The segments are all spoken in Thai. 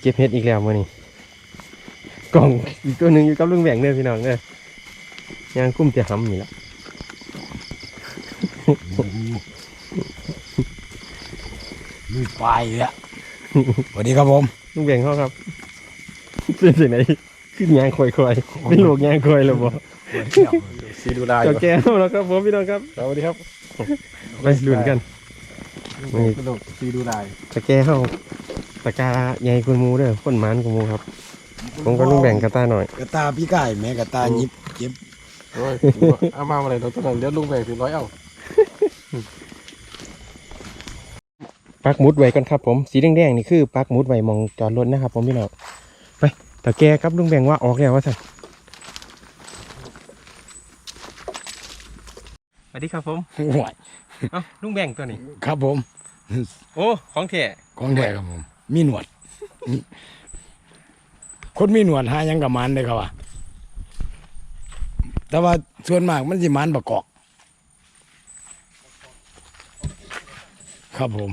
เก็บเห็ดอีกแล้วมื้อนี้กล่องอีกตัวหนึ่งอยู่กับลุงแหวงเด้อพี่น้องเด้อย่างกุ้มจะหำนี่ละลุยไปแล้วสวัสดีครับผมลุงแหวงเขาครับเป็นสิ่งไหนขึ้นยางคอยคอยๆเป็นโลกยางคอยแล้วบ่ซีดูลายเจ้าแก้วแล้วครับผมพี่น้องครับสวัสดีครับไปลุ้นกันนี่กระโดดซีดูลายตะแก้ว ตะกาใหญ่กว่าหมูเด้อคนหมันกว่าหมูครับ ผมก็ลุงแบ่งกระตาหน่อย กระตาพี่ไก่แม่กระตายิบเก็บโอ้ยเอามาอะไรเราตัวนั้นเดี๋ยวลุงแบกถึงร้อยเอาปักหมุดไว้กันครับผมสีแดงๆนี่คือปักหมุดไว้มองจอดรถนะครับผมพี่น้องไปตะแกครับลุงแบ่งว่าออกแล้วว่าสั่นสวัสดีครับผมห่วยเอ้าลุงแบ่งตัวนี้ ครับผม โอ้ ของแท้ของแท้ครับผม มีหนวด คนมีหนวดหายังกับมันเลยครับว่าแต่ว่าส่วนมากมันสิมันประกอบครับผม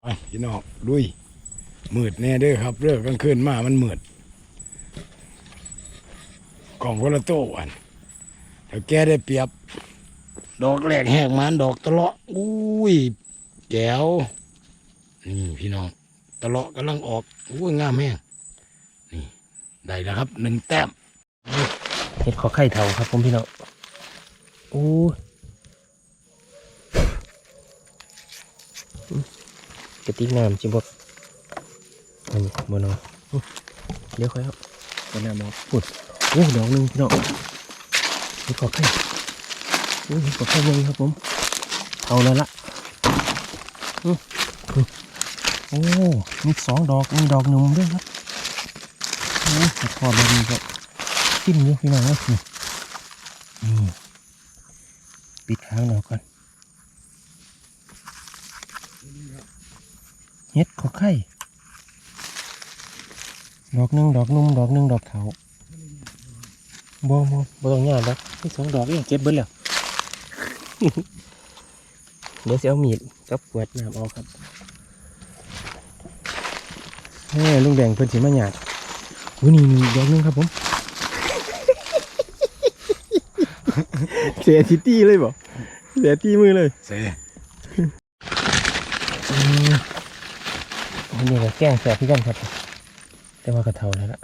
ไปพี่น้องดุยมืดแน่เด้อครับเลิกกลางคืนมามันมืดกล่องคนละโต้วันเดี๋ยวแกได้เปรียบ ดอกแรกแหกมันดอกตะเลาะอุ้ย แจ๋วนี่พี่น้องตะเลาะกำลังออกอุ้ยงามแห้งนี่ได้แล้วครับหนึ่งแต้มเห็ดขอไข่เทาครับผมพี่น้องโอ้ยกระติกน้ำจิบกอันนี้บนเอเดี๋ยวค่อยครับเป็นแนวมองปุดโอ้ดอกหนึ่งพี่น้องเห็ดขอไข่โอ้เห็ดขอไข่ยังครับผมเอาแล้วละ โอ้มีสองดอก มีดอกหนุ่มด้วยครับโอ้ยทอดเลยนี่ก็จิ้มอยู่พี่น้องนี่นี่ปิดหางเราก่อนเฮ็ดขอไข่ดอกหนึ่งดอกนุ่มดอกหนึ่งดอกเถาบ่บ่บ่ต้องยากดอกนี่สองดอกเองเก็บเบิดแล้ว เดี๋ยวสิเอามีดกับขวดน้ำเอาครับแม่ลุงแดงเพิ่นสิมาหยาดอุ้ยนี่นี่ดอกหนึงครับผมเสียซิตี้เลยบ่เสียตีมือเลยเซ่อันนี้ก็แกล้งแสบพี่กันครับ แต่ว่ากระเทาแล้วล่ะ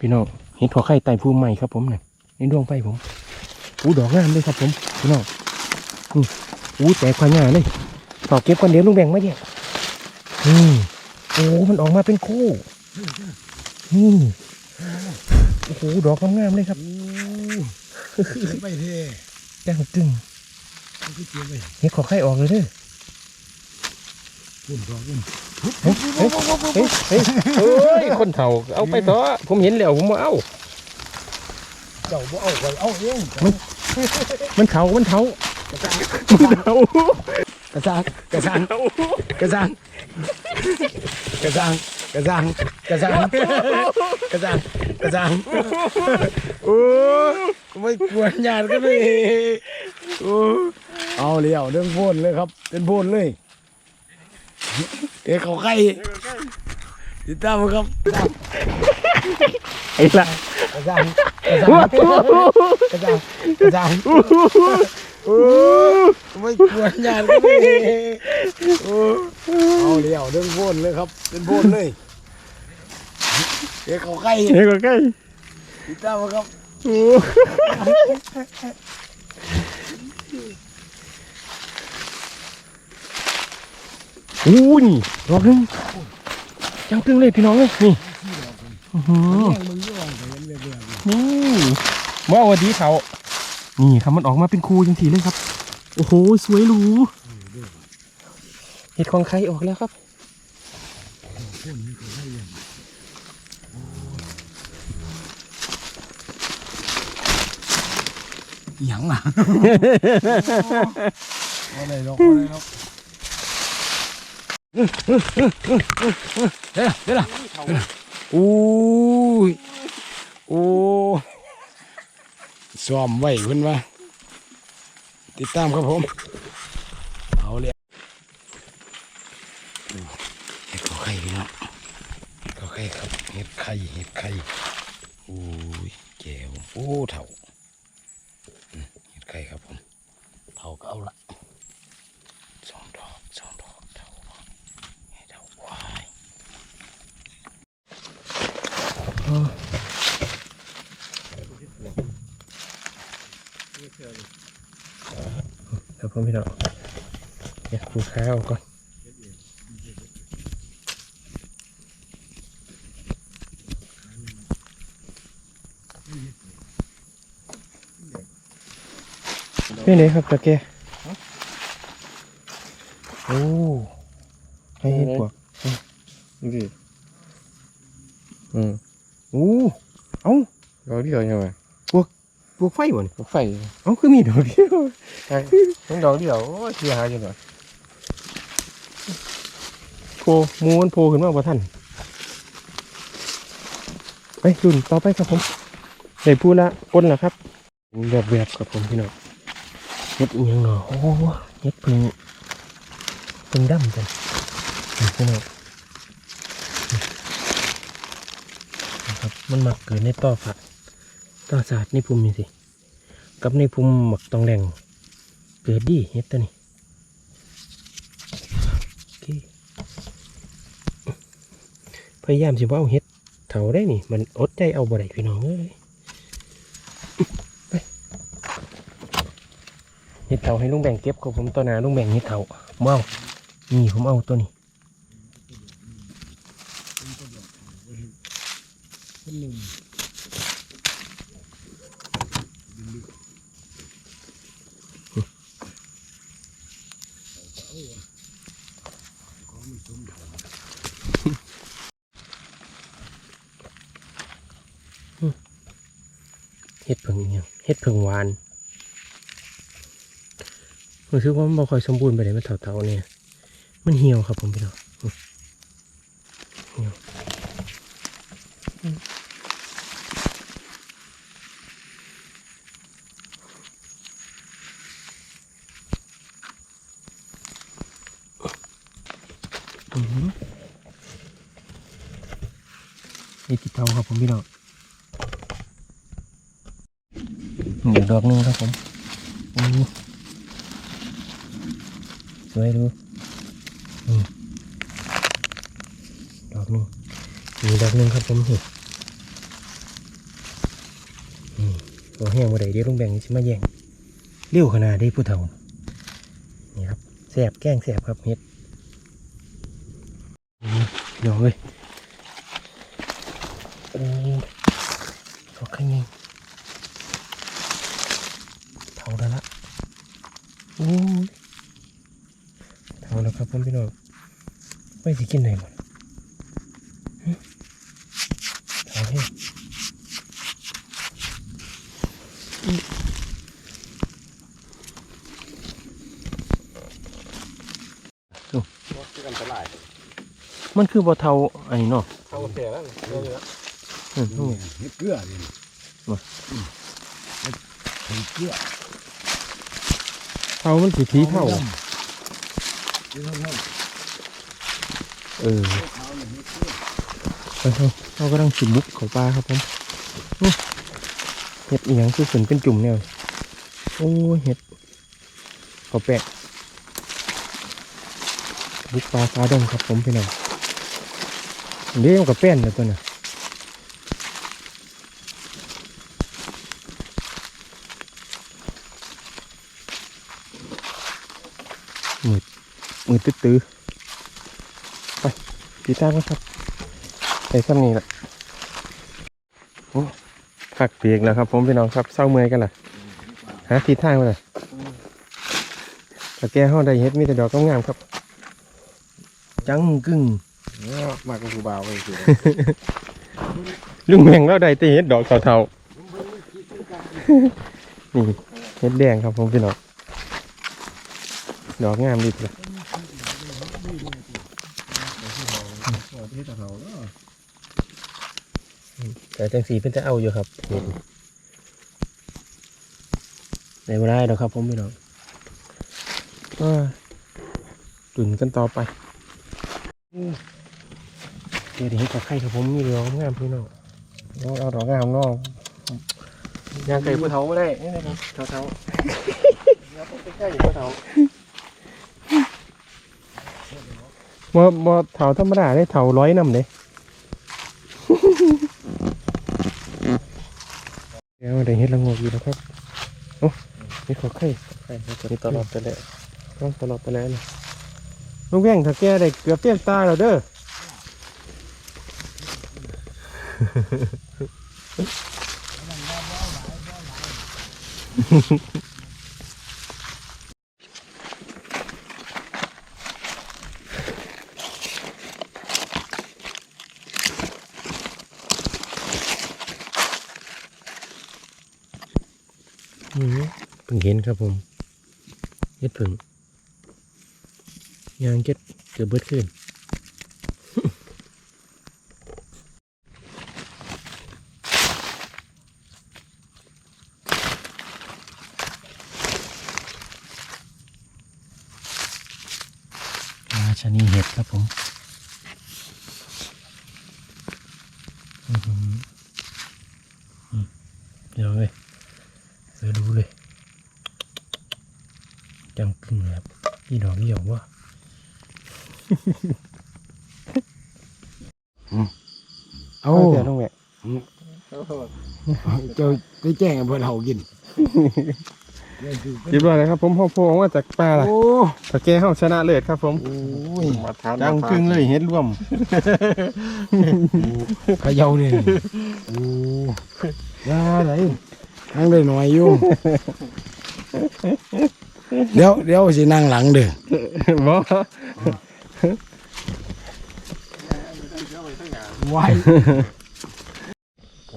พี่น้องเห็นถั่วไข่ไต่ภูมิใหม่ครับผมเนี่ยในดวงไฟผมอู้ดอกงามเลยครับผมพี่น้องนี่อู้แตกควายงาเลยต่อเก็บก่อนเดี๋ยวลุงแบ่งมาเนี่ยนี่โอ้มันออกมาเป็นคู่นี่โอ้โหดอกงามๆเลยครับไปเท่แจ้งตึงพี่เจี๊ยบไปเฮ็ดขอไข่ออกเลยเด้อ พุ่นดอกพุ่นเฮ้ยเฮ้ยเฮ้ยเฮ้ยเฮ้ยคนเฒ่าเอาไปต่อผมเห็นแล้วผมว่าเอาเจ้าบ่เอาไปเอาเองมันเฒ่ามันเฒ่ามันเฒ่ากระซังกระซังกระซังกระซังกระซังกระซังกระซังกระซังโอ้ไม่กวนญาติกันเลยโอ้เอาเลี้ยวเรื่องพ่นเลยครับเป็นพ่นเลย เอ้เขาไข่ติดตามมาครับไอ้ละกระซังกระซังกระซังกระซังโอ้ไม่กวนญาติกันเลยโอ้เอาเลี้ยวเรื่องพ่นเลยครับเป็นพ่นเลยเอ้เขาไข่เฮ็ดขอไข่ติดตามมาครับ อ้โอ้นี่ดอกหนึงจังตึงเลยพี่น้องเลยนี่อื้อหือมึงย่องไปเรื่อยนี่ว่าวันดีเขานี่ครับมันออกมาเป็นคูจังทีเลยครับ โอ้โหสวยหรูเห็ดของใครออกแล้วครับๆหยังอะอะไรหรอกอะไรหรอก เดี๋ยวเดี๋ยวอู้ยโอ้ซ้อมไว้เพิ่นว่าติดตามครับผม เอาเลยเห็ดเขาไข่พี่น้องเขาไข่ครับเห็ดไข่เห็ดไข่โอ้ยแก้วโอ้เถ่าเห็ดไข่ครับผมเถ่าก็เอาละสองดอกสองดอกเถ่าเห็ดเถ่าควาย ครับผมพี่น้องเดี๋ยวปูข้าวก่อนนี่ไหนครับตะแกโอ้ให้เห็ดปวกดูดิอืมโอ้เอ้าดอกเดียวยังไง ปวกไฟบ่นไฟเอ้าคือมีดอกเดียวใช่มันดอกเดียวโอ้ยเสียหายจังเลยโผล่หมูมันโผล่ขึ้นมาบ่ทันไปรุ่นต่อไปครับผมได้พูดละก้นแล้วครับแบบแบบๆครับผมพี่น้องเฮ็ดอีหยังเนาะโอ้เฮ็ดพึ่งพึ่งดำจังนี่พี่น้องนะครับมันมักเกิดในต่อผัก ต่อศาสตร์ในภูมินี่สิ กับในภูมิหมักตองแดงเกิดดีเฮ็ดตัวนี้โอเคพยายามสิว่าเอาเฮ็ดเถาได้นี่ มันอดใจเอาบ่ได้พี่น้องเอ้ยไปเฮ็ดเถาให้ลุงแบ่งเก็บกับผมตัวหนาลุงแบ่งเฮ็ดเถาเมานี่ผมเอาตัวนี้เฮ็ดเพิ่งอิ หยังเฮ็ดเพิ่งวานรู้สึกว่ามันบ่ค่อยสมบูรณ์ไปเลยมันเถาๆเนี่ย มันเหี่ยวครับผมพี่น้องอืมเหี่ยวอืมอืมนี่ติดเตาครับผมพี่น้อง อีดอกหนึงครับผมอ้สวยดูดอกหนึงมีดอกหนึงครับผมนี่ตัวแห้งบ่ได้เดี๋ยวลุงแบ่งสิมาแย่งเลี้ยวขนาดได้ผู้เฒ่านี่ครับแสบแกล้งแสบครับเฮ็ดเดี๋ยวเลยโอ้ดอกข้างนี้เท่าแล้วละโอ้ยเท่าแล้ว ครับพ่อพี่น้องไม่สิกินไหนหมดหึเท่าให้อืมกันตลาดมันคือบ่เท่าอันนี้เนาะเขาเสียแล้วอืมนี่เห็ดเกลือนี่มาอืมเห็ดเห็ดเกลือเท่ามันสีทีเท่า เออไปเถอะเรากำลังจุ่มมุกเขาปลาครับผมเห็ดอีหยังคือฝนเป็นจุ่มเนี่ยโอ้เห็ดเขาแปะบุกปลาฟ้าดงครับผมพี่น้องอันนี้ยงกับแป้นเลยตัวน่ะ มืดตื้อๆไปตีตามกันครับใส่ซ้ำนี่แหละโอ้ผักเปียกแล้วครับ ผมพี่น้องครับเศร้าเมื่อยกันล่ะหาทีทางมาเลยตะแกห้องได้เฮ็ดมีแต่ดอกงามๆครับ จังกึ่งมากกับผู้บ่าวไปสิลุงแมงเราได้แต่เฮ็ดดอกเทาๆนี่เฮ็ดแดงครับผมพี่น้องดอกงามดีเลย แต่จังสีเป็นจะเอาอยู่ครับนี่ได้บ่ได้ดอกครับ ผมพี่น้องก็ตุนกันต่อไปเดี๋ยวเดี๋ยวให้กับไข่ครับผมมีดอกงามพี่น้องเอาเอาดอกงามเนอกยางไก่ผู้เฒ่าไม่ได้นี่นะครับเฒ่าเฒ่าๆอย่าไปใกล้ผู้เฒ่า บ่บ่เฒ่าธรรมดาได้เฒ่าร้อยนำเด้เดี๋ยวได้เห็ดละโงกอยู่แล้วครับโอ้นี่ขอไข่ไข่นี่ตลอดไปแล้วต้องตลอดไปแล้วนะลุงแว่งถ้าแกได้เกือบเตี้ยนตาแล้วเด้ออืม เพิ่งเห็นครับผมเห็ดผึ่งยางเก็ดเกือบเบิดขึ้นราชนีเห็ดครับผมอื้อหืออืมเดี๋ยวเลยเสือดูเลย จำกึ่งเลยครับนี่ดอกนี่หยอกว่าเอาเดี๋ยวต้องแหวะเจ้าไปแจ้งให้เพื่อนเฮากินคิดว่าอะไรครับผมพ่อโพออกมาจากป่าล่ะโอ้ตะแกเข้าชนะเลิศครับผมโอ้ยมาทานจังกึ่งเลยเห็ดร่วมเขย่านี่โอ้ยาไหนนั่งได้หน่อยอยู่ เดี๋ยวเดี๋ยวสินั่งหลังเด้อบ่ไว้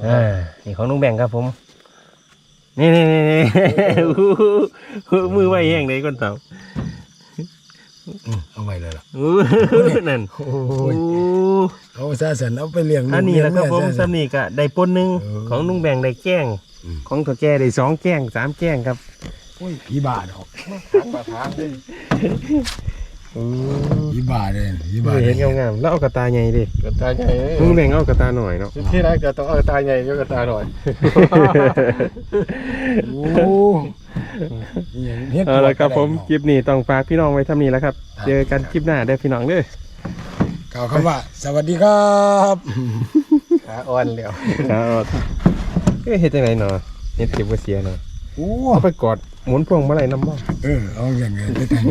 อ่านี่ของลุงแบ่งครับผม นี่นี่นี่นี่มือไว้แห้งเลยก้นเต่าเอาไว้เลยล่ะอู้นั่นโอ้โอ้ยเอาซะสันเอาไปเลี้ยงลูกอันนี้แหละครับผมเลี้ยงแซะสำนีกะได้ปนหนึ่งเออของลุงแบ่งได้แก้งอืมของตัวแกได้สองแก้งสามแก้งครับ โอ้ยผีบาดอกมาทานเลยอืมผีบาดเลยผีบาดเห็นงามๆแล้วเอากระตาใหญ่ดิกระตายใหญ่ลุงแบ่งเอากระตาหน่อยเนาะ ที่ไหนก็ต้องเอากระตายใหญ่ก็กระตายหน่อยโอ้ยเฮ็ดเอาละครับผมคกิลิปนี้ต้องฝากพี่น้องไว้ทำนี้แล้วครับ เจอกันคลิปหน้าได้อพี่น้องเด้อ กล่าวคำว่า สวัสดีครับ ขาอ่อนแล้ว ครับเอ้ยเฮ็ดจังไดเนาะเฮ็ดเก็บบ่เสียเนาะโอ้ เอาไปกอด หมุนพวงมาลัยน้ำบ่เออเอาอย่างเงี้ยไปแต่ง